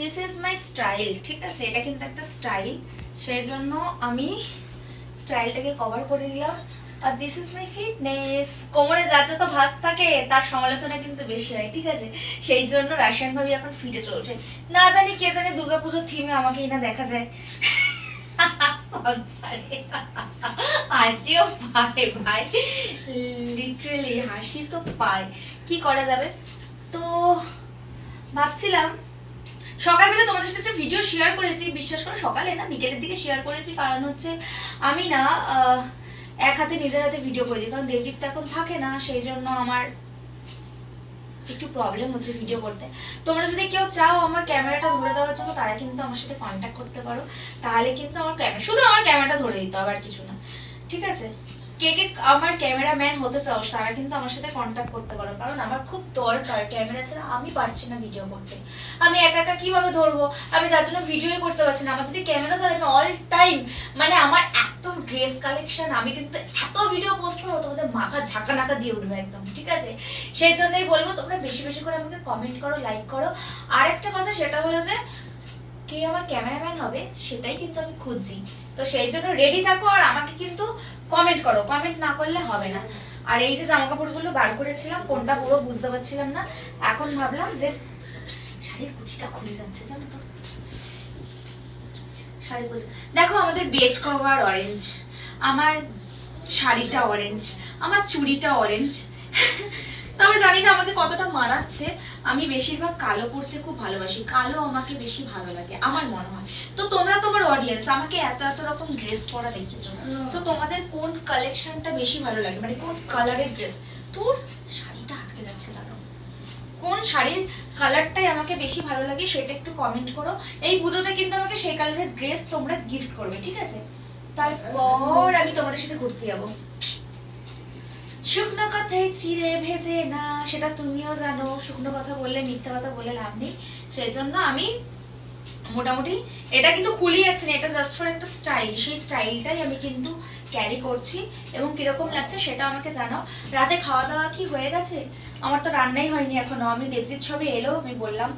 This is my style ঠিক আছে? এটা কিন্তু একটা স্টাইল সেই জন্য আমি স্টাইলটাকে কভার করে নিলাম। আর দিস ইজ মাই ফিটনেস কোমরে যা যত ভাস থাকে, তার সমালোচনা কিন্তু বেশি হয়, ঠিক আছে? সেই জন্য রাশিয়ান ভাবি এখন ফিটে চলছে। না জানি কে জানে দুর্গাপুজোর থিমে আমাকেই না দেখা যায়। হাসিও পায় ভাই। লিটারেলি হাসি তো পায়। কি করা যাবে? তো ভাবছিলাম সকালবেলা তোমাদের সাথে একটা ভিডিও শেয়ার করেছি। বিশ্বাস করো, সকালে না, বিকেলের দিকে শেয়ার করেছি। কারণ হচ্ছে, আমি না এক হাতে নিজের হাতে ভিডিও করে দিই। কারণ দেবজিৎ তো এখন থাকে না, সেই জন্য আমার একটু প্রবলেম হচ্ছে ভিডিও করতে। তোমরা যদি কেউ চাও আমার ক্যামেরাটা ধরে দেওয়ার জন্য, তারা কিন্তু আমার সাথে কন্ট্যাক্ট করতে পারো। তাহলে কিন্তু আমার ক্যামেরা শুধু আমার ক্যামেরাটা ধরে দিতে হবে আর কিছু না। ঠিক আছে? কে কে আমার ক্যামেরাম্যান হতে চাও, তারা কিন্তু আমার সাথে কন্ট্যাক্ট করতে পারো। কারণ আমার খুব দরকার ক্যামেরা ছাড়া আমি পারছি না ভিডিও করতে। আমি একা একা কীভাবে ধরবো? আমি তার জন্য ভিডিওই করতে পারছি না। আমার যদি ক্যামেরা ধরে, আমি অল টাইম মানে আমার এত ড্রেস কালেকশন আমি কিন্তু এত ভিডিও পোস্ট করব, তোমাদের মাথা ঝাঁকা নাকা দিয়ে উঠবে একদম, ঠিক আছে? সেই জন্যই বলব, তোমরা বেশি বেশি করে আমাকে কমেন্ট করো লাইক করো। আর একটা কথা, সেটা হলো যে কে আমার ক্যামেরাম্যান হবে সেটাই কিন্তু আমি খুঁজছি। তো সেই জন্য রেডি থাকো আর আমাকে কিন্তু কমেন্ট করো। কমেন্ট না করলে হবে না। আর এই যে জামা কাপড়গুলো বার করেছিলাম, কোনটা পুরো বুঝতে পারছিলাম না। এখন ভাবলাম যে শাড়ির কুচিটা খুলে যাচ্ছে, জানো তো। শাড়ি কুচি। দেখো আমাদের বেড কভার অরেঞ্জ আমার শাড়িটা অরেঞ্জ আমার চুড়িটা অরেঞ্জ তবে জানি না আমাকে কতটা মানাচ্ছে। আমি বেশিরভাগ কালো পরতে খুব ভালোবাসি। কালো আমাকে বেশি ভালো লাগে, আমার মনে হয়। তো তোমরা তোমার অডিয়েন্স আমাকে এত এত রকম ড্রেস পরা দেখেছ। তো তোমাদের কোন কালেকশনটা বেশি ভালো লাগে? মানে কোন কালারের ড্রেস তোর শাড়িটা আটকে যাচ্ছে দাঁড়াও কোন শাড়ির কালারটাই আমাকে বেশি ভালো লাগে সেটা একটু কমেন্ট করো। এই পুজোতে কিন্তু আমাকে সেই কালারের ড্রেস তোমরা গিফট করবে, ঠিক আছে? তারপর আমি তোমাদের সাথে ঘুরতে যাব। শুকনো কথায় চিড়ে ভেজে না, সেটা তুমিও জানো। শুকনো কথা বললে, মিথ্যা কথা বলে লাভ নেই। সেই জন্য আমি মোটামুটি এটা কিন্তু খুলি আছে না, এটা জাস্ট ফর একটা স্টাইল সেই স্টাইলটাই আমি কিন্তু ক্যারি করছি এবং কীরকম লাগছে সেটা আমাকে জানাও। রাতে খাওয়া দাওয়া কি হয়ে গেছে? আমার তো রান্নাই হয়নি এখনও। আমি দেবজিৎ সবে এলো, আমি বললাম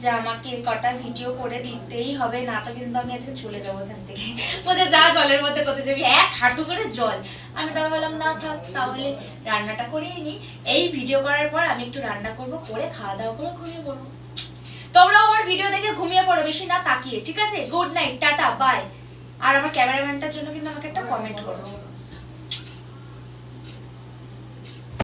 যে আমাকে কটা ভিডিও করে দিতেই হবে, না তো কিন্তু আমি আজকে চলে যাব এখান থেকে। বলছে, যা জলের মধ্যে করতে যাবি। এক হাঁটু করে জল। আমি তবে বললাম, না থাক, তাহলে রান্নাটা করেই নি। এই ভিডিও করার পর আমি একটু রান্না করব, করে খাওয়া দাওয়া করে ঘুমিয়ে পড়ব। তোমরাও আমার ভিডিও দেখে ঘুমিয়ে পড়ো, বেশি না তাকিয়ে, ঠিক আছে? গুড নাইট টাটা বাই আর আমার ক্যামেরাম্যানটার জন্য কিন্তু আমাকে একটা কমেন্ট করো।